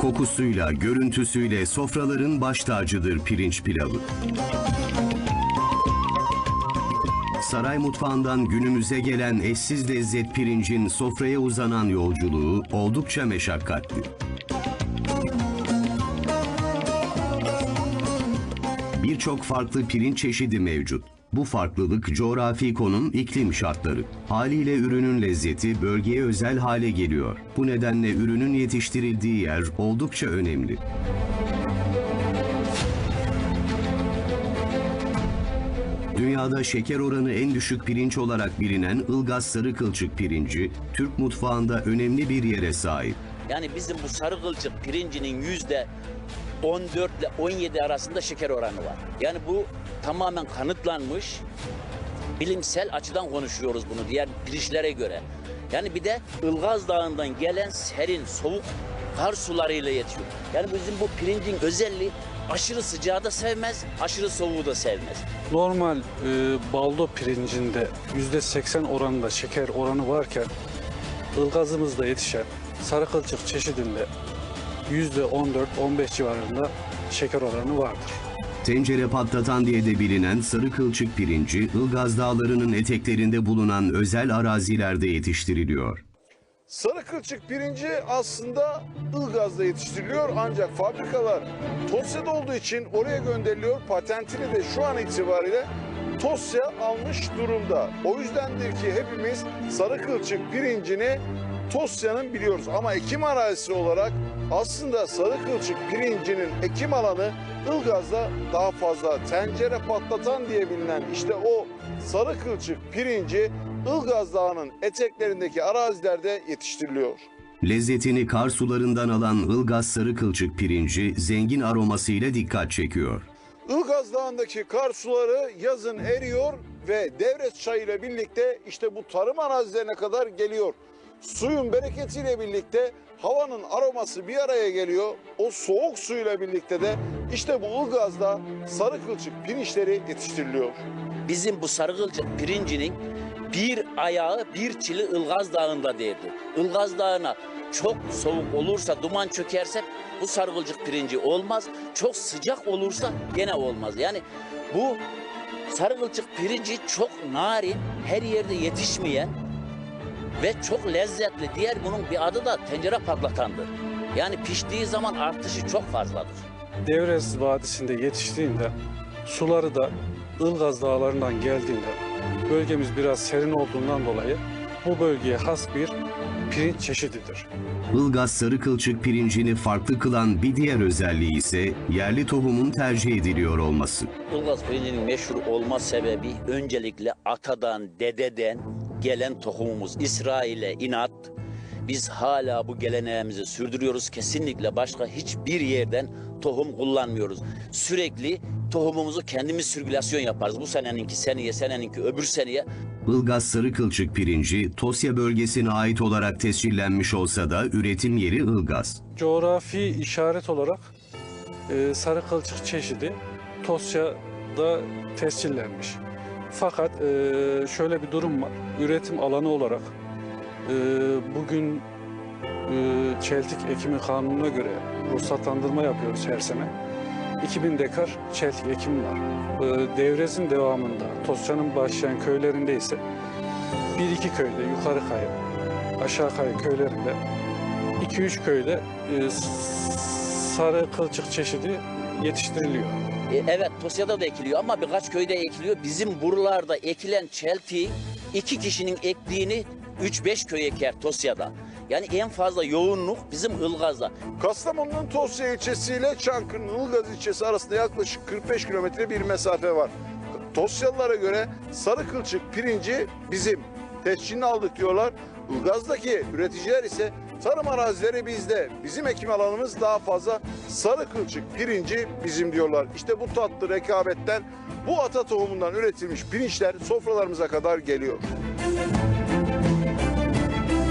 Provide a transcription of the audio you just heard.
Kokusuyla, görüntüsüyle sofraların baş tacıdır pirinç pilavı. Saray mutfağından günümüze gelen eşsiz lezzet pirincin sofraya uzanan yolculuğu oldukça meşakkatli. Birçok farklı pirinç çeşidi mevcut. Bu farklılık coğrafi konum, iklim şartları. Haliyle ürünün lezzeti bölgeye özel hale geliyor. Bu nedenle ürünün yetiştirildiği yer oldukça önemli. Dünyada şeker oranı en düşük pirinç olarak bilinen Ilgaz sarı kılçık pirinci, Türk mutfağında önemli bir yere sahip. Yani bizim bu sarı kılçık pirincinin yüzde 14 ile 17 arasında şeker oranı var. Yani bu tamamen kanıtlanmış. Bilimsel açıdan konuşuyoruz bunu diğer pirinçlere göre. Yani bir de Ilgaz Dağı'ndan gelen serin, soğuk kar sularıyla yetiyor. Yani bizim bu pirincin özelliği aşırı sıcağı da sevmez, aşırı soğuğu da sevmez. Normal e, baldo pirincinde %80 oranında şeker oranı varken ılgazımızda yetişen sarı kılçık çeşidinde %14-15 civarında şeker oranı vardır. Tencere patlatan diye de bilinen sarı kılçık pirinci, Ilgaz Dağları'nın eteklerinde bulunan özel arazilerde yetiştiriliyor. Sarı kılçık pirinci aslında Ilgaz'da yetiştiriliyor ancak fabrikalar Tosya'da olduğu için oraya gönderiliyor. Patentini de şu an itibariyle Tosya almış durumda. O yüzdendir ki hepimiz sarı kılçık pirincini Tosya'nın biliyoruz. Ama ekim arazisi olarak aslında sarı kılçık pirincinin ekim alanı Ilgaz'da daha fazla. Tencere patlatan diye bilinen işte o sarı kılçık pirinci Ilgaz Dağı'nın eteklerindeki arazilerde yetiştiriliyor. Lezzetini kar sularından alan Ilgaz sarı kılçık pirinci zengin aromasıyla dikkat çekiyor. Ilgaz Dağı'ndaki kar suları yazın eriyor ve Devret Çayı ile birlikte işte bu tarım arazilerine kadar geliyor. Suyun bereketiyle birlikte havanın aroması bir araya geliyor. O soğuk suyla birlikte de işte bu Ilgaz'da sarı kılçık pirinçleri yetiştiriliyor. Bizim bu sarı kılçık pirincinin bir ayağı bir çili Ilgaz Dağı'nda değildir. Ilgaz Dağı'na çok soğuk olursa, duman çökerse bu sarı kılçık pirinci olmaz. Çok sıcak olursa gene olmaz. Yani bu sarı kılçık pirinci çok narin, her yerde yetişmeyen ve çok lezzetli. Diğer bunun bir adı da tencere patlatandır. Yani piştiği zaman artışı çok fazladır. Devrez Vadisi'nde yetiştiğinde suları da Ilgaz Dağları'ndan geldiğinde bölgemiz biraz serin olduğundan dolayı bu bölgeye has bir pirinç çeşididir. Ilgaz sarı kılçık pirincini farklı kılan bir diğer özelliği ise yerli tohumun tercih ediliyor olması. Ilgaz pirincinin meşhur olma sebebi öncelikle atadan, dededen gelen tohumumuz İsrail'e inat. Biz hala bu geleneğimizi sürdürüyoruz. Kesinlikle başka hiçbir yerden tohum kullanmıyoruz. Sürekli tohumumuzu kendimiz sirkülasyon yaparız. Bu seneninki seneye, seneninki öbür seneye. Ilgaz sarı kılçık pirinci Tosya bölgesine ait olarak tescillenmiş olsa da üretim yeri Ilgaz. Coğrafi işaret olarak e, sarı kılçık çeşidi Tosya'da tescillenmiş. Fakat e, şöyle bir durum var. Üretim alanı olarak e, bugün e, çeltik ekimi kanununa göre ruhsatlandırma yapıyoruz her sene. 2000 dekar çeltik ekim var. E, Devrez'in devamında Tosya'nın başlayan köylerinde ise bir iki köyde yukarı kayı, aşağı kayı köylerinde 2-3 köyde e, sarı kılçık çeşidi yetiştiriliyor. E, evet Tosya'da da ekiliyor ama birkaç köyde ekiliyor. Bizim buralarda ekilen çeltiği iki kişinin ektiğini 3-5 köy eker Tosya'da. Yani en fazla yoğunluk bizim Ilgaz'da. Kastamonu'nun Tosya ilçesi ile Çankırı'nın Ilgaz ilçesi arasında yaklaşık 45 kilometre bir mesafe var. Tosyalılara göre sarı kılçık pirinci bizim tescilini aldık diyorlar. Ilgaz'daki üreticiler ise tarım arazileri bizde. Bizim ekim alanımız daha fazla. Sarı kılçık pirinci bizim diyorlar. İşte bu tatlı rekabetten bu ata tohumundan üretilmiş pirinçler sofralarımıza kadar geliyor.